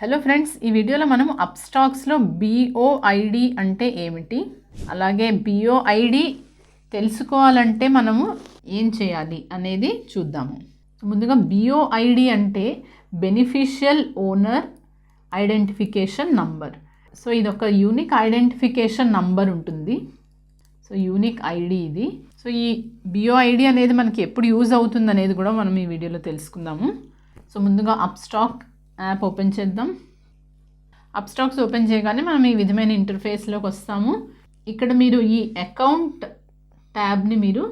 Hello friends ఈ వీడియోలో మనం అప్స్టాక్స్లో బిఓఐడి అంటే ఏమిటి? అలాగే బిఓఐడి తెలుసుకోవాలంటే మనము ఏం చేయాలి అనేది చూద్దాము. ముందుగా బిఓఐడి అంటే beneficial owner identification number so ఇది ఒక యూనిక్ ఐడెంటిఫికేషన్ నంబర్ ఉంటుంది సో యూనిక్ ఐడి ఇది. సో ఈ బిఓఐడి అనేది మనకి ఎప్పుడు యూజ్ అవుతుంది అనేది కూడా మనం ఈ వీడియోలో తెలుసుకుందాము. సో ముందుగా అప్స్టాక్ యాప్ ఓపెన్ చేద్దాం. అప్స్టాక్స్ ఓపెన్ చేయగానే మనం ఈ విధమైన ఇంటర్ఫేస్లోకి వస్తాము. ఇక్కడ మీరు ఈ అకౌంట్ ట్యాబ్ని మీరు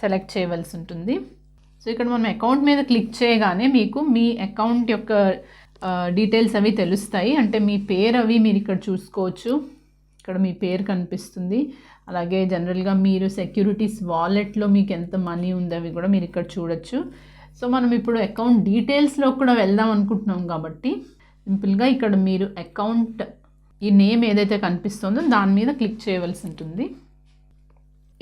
సెలెక్ట్ చేయవలసి ఉంటుంది. సో ఇక్కడ మనం అకౌంట్ మీద క్లిక్ చేయగానే మీకు మీ అకౌంట్ యొక్క డీటెయిల్స్ అవి తెలుస్తాయి. అంటే మీ పేరు అవి మీరు ఇక్కడ చూసుకోవచ్చు. ఇక్కడ మీ పేరు కనిపిస్తుంది. అలాగే జనరల్గా మీరు సెక్యూరిటీస్ వాలెట్లో మీకు ఎంత మనీ ఉంది అవి కూడా మీరు ఇక్కడ చూడొచ్చు. సో మనం ఇప్పుడు అకౌంట్ డీటెయిల్స్లో కూడా వెళ్దాం అనుకుంటున్నాం కాబట్టి సింపుల్గా ఇక్కడ మీరు అకౌంట్ ఈ నేమ్ ఏదైతే కనిపిస్తుందో దాని మీద క్లిక్ చేయవలసి ఉంటుంది.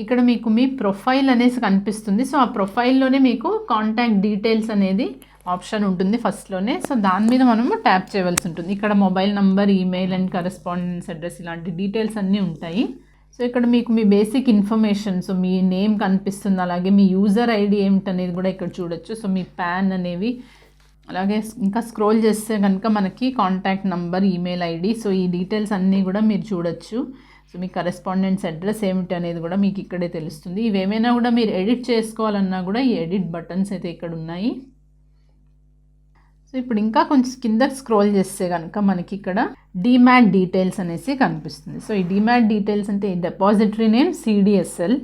ఇక్కడ మీకు మీ ప్రొఫైల్ అనేసి కనిపిస్తుంది. సో ఆ ప్రొఫైల్లోనే మీకు కాంటాక్ట్ డీటెయిల్స్ అనేది ఆప్షన్ ఉంటుంది ఫస్ట్లోనే సో దాని మీద మనము ట్యాప్ చేయవలసి ఉంటుంది. ఇక్కడ mobile number email and correspondence address ఇలాంటి డీటెయిల్స్ అన్నీ ఉంటాయి. సో ఇక్కడ మీకు మీ బేసిక్ ఇన్ఫర్మేషన్ సో మీ నేమ్ కనిపిస్తుంది అలాగే మీ యూజర్ ఐడి ఏమిటనేది కూడా ఇక్కడ చూడొచ్చు. సో మీ ప్యాన్ అనేవి అలాగే ఇంకా స్క్రోల్ చేస్తే కనుక మనకి contact number email ID so ఈ డీటెయిల్స్ అన్నీ కూడా మీరు చూడొచ్చు. సో మీ కరెస్పాండెంట్స్ అడ్రస్ ఏమిటి అనేది కూడా మీకు ఇక్కడే తెలుస్తుంది. ఇవేమైనా కూడా మీరు ఎడిట్ చేసుకోవాలన్నా కూడా ఈ ఎడిట్ బటన్స్ అయితే ఇక్కడ ఉన్నాయి. సో ఇప్పుడు ఇంకా కొంచెం కింద స్క్రోల్ చేస్తే కనుక మనకి ఇక్కడ డిమాట్ డీటెయిల్స్ అనేసి కనిపిస్తుంది. సో ఈ డిమాట్ డీటెయిల్స్ అంటే డిపాజిటరీ నేమ్ సిడిఎస్ఎల్.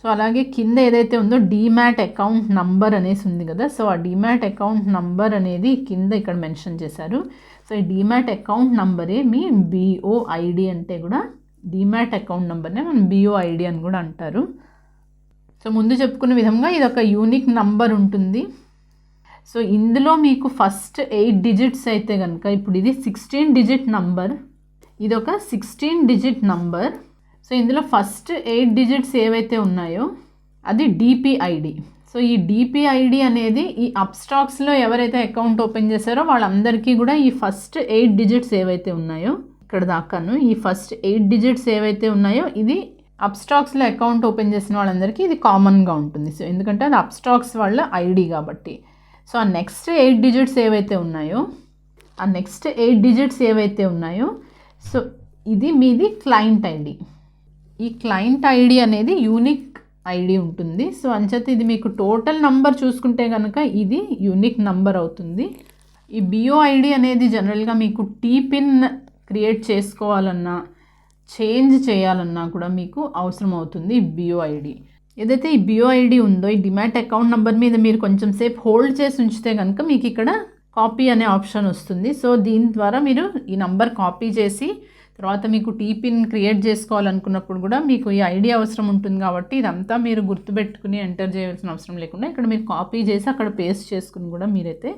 సో అలాగే కింద ఏదైతే ఉందో డిమాట్ అకౌంట్ నంబర్ అనేసి ఉంది కదా సో ఆ డిమాట్ అకౌంట్ నంబర్ అనేది కింద ఇక్కడ మెన్షన్ చేశారు. సో ఈ డిమాట్ అకౌంట్ నంబరే మీ బిఓఐడి అంటే కూడా డిమాట్ అకౌంట్ నెంబర్నే మనం బిఓఐడి అని కూడా అంటారు. సో ముందు చెప్పుకున్న విధంగా ఇది ఒక యూనిక్ నంబర్ ఉంటుంది. సో ఇందులో మీకు ఫస్ట్ ఎయిట్ డిజిట్స్ అయితే కనుక ఇప్పుడు ఇది సిక్స్టీన్ డిజిట్ నంబర్ ఇది ఒక సిక్స్టీన్ డిజిట్ నంబర్ సో ఇందులో ఫస్ట్ ఎయిట్ డిజిట్స్ ఏవైతే ఉన్నాయో అది డిపిఐడి సో ఈ డిపిఐడి అనేది ఈ అప్స్టాక్స్లో ఎవరైతే అకౌంట్ ఓపెన్ చేశారో వాళ్ళందరికీ కూడా ఈ ఫస్ట్ ఎయిట్ డిజిట్స్ ఏవైతే ఉన్నాయో ఇక్కడ దాకాను ఈ ఫస్ట్ ఎయిట్ డిజిట్స్ ఏవైతే ఉన్నాయో ఇది అప్స్టాక్స్లో అకౌంట్ ఓపెన్ చేసిన వాళ్ళందరికీ ఇది కామన్గా ఉంటుంది. సో ఎందుకంటే అది అప్స్టాక్స్ వాళ్ళ ఐడి కాబట్టి. సో ఆ నెక్స్ట్ ఎయిట్ డిజిట్స్ ఏవైతే ఉన్నాయో ఆ నెక్స్ట్ ఎయిట్ డిజిట్స్ ఏవైతే ఉన్నాయో సో ఇది మీది క్లయింట్ ఐడి ఈ క్లయింట్ ఐడి అనేది యూనిక్ ఐడి ఉంటుంది. సో అంచేత ఇది మీకు టోటల్ నంబర్ చూసుకుంటే కనుక ఇది యూనిక్ నంబర్ అవుతుంది. ఈ బిఓఐడి అనేది జనరల్గా మీకు టీ పిన్ క్రియేట్ చేసుకోవాలన్నా చేంజ్ చేయాలన్నా కూడా మీకు అవసరం అవుతుంది బిఓఐడి ఏదైతే ఈ బిఓఐడి ఉందో ఈ డిమాట్ అకౌంట్ నెంబర్ మీద మీరు కొంచెం సేపు హోల్డ్ చేసి ఉంచితే కనుక మీకు ఇక్కడ కాపీ అనే ఆప్షన్ వస్తుంది. సో దీని ద్వారా మీరు ఈ నంబర్ కాపీ చేసి తర్వాత మీకు టీపిన్ క్రియేట్ చేసుకోవాలనుకున్నప్పుడు కూడా మీకు ఈ ఐడి అవసరం ఉంటుంది కాబట్టి ఇదంతా మీరు గుర్తుపెట్టుకుని ఎంటర్ చేయాల్సిన అవసరం లేకుండా ఇక్కడ మీరు కాపీ చేసి అక్కడ పేస్ట్ చేసుకుని కూడా మీరైతే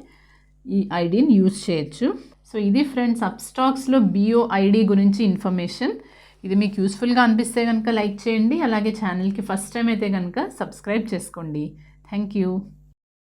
ఈ ఐడిని యూజ్ చేయొచ్చు. సో ఇది ఫ్రెండ్స్ అప్స్టాక్స్లో బిఓ ఐడి గురించి ఇన్ఫర్మేషన్. ఇది మీకు యూస్ఫుల్గా అనిపిస్తే కనుక లైక్ చేయండి. అలాగే ఛానల్కి ఫస్ట్ టైం అయితే కనుక సబ్స్క్రైబ్ చేసుకోండి. Thank you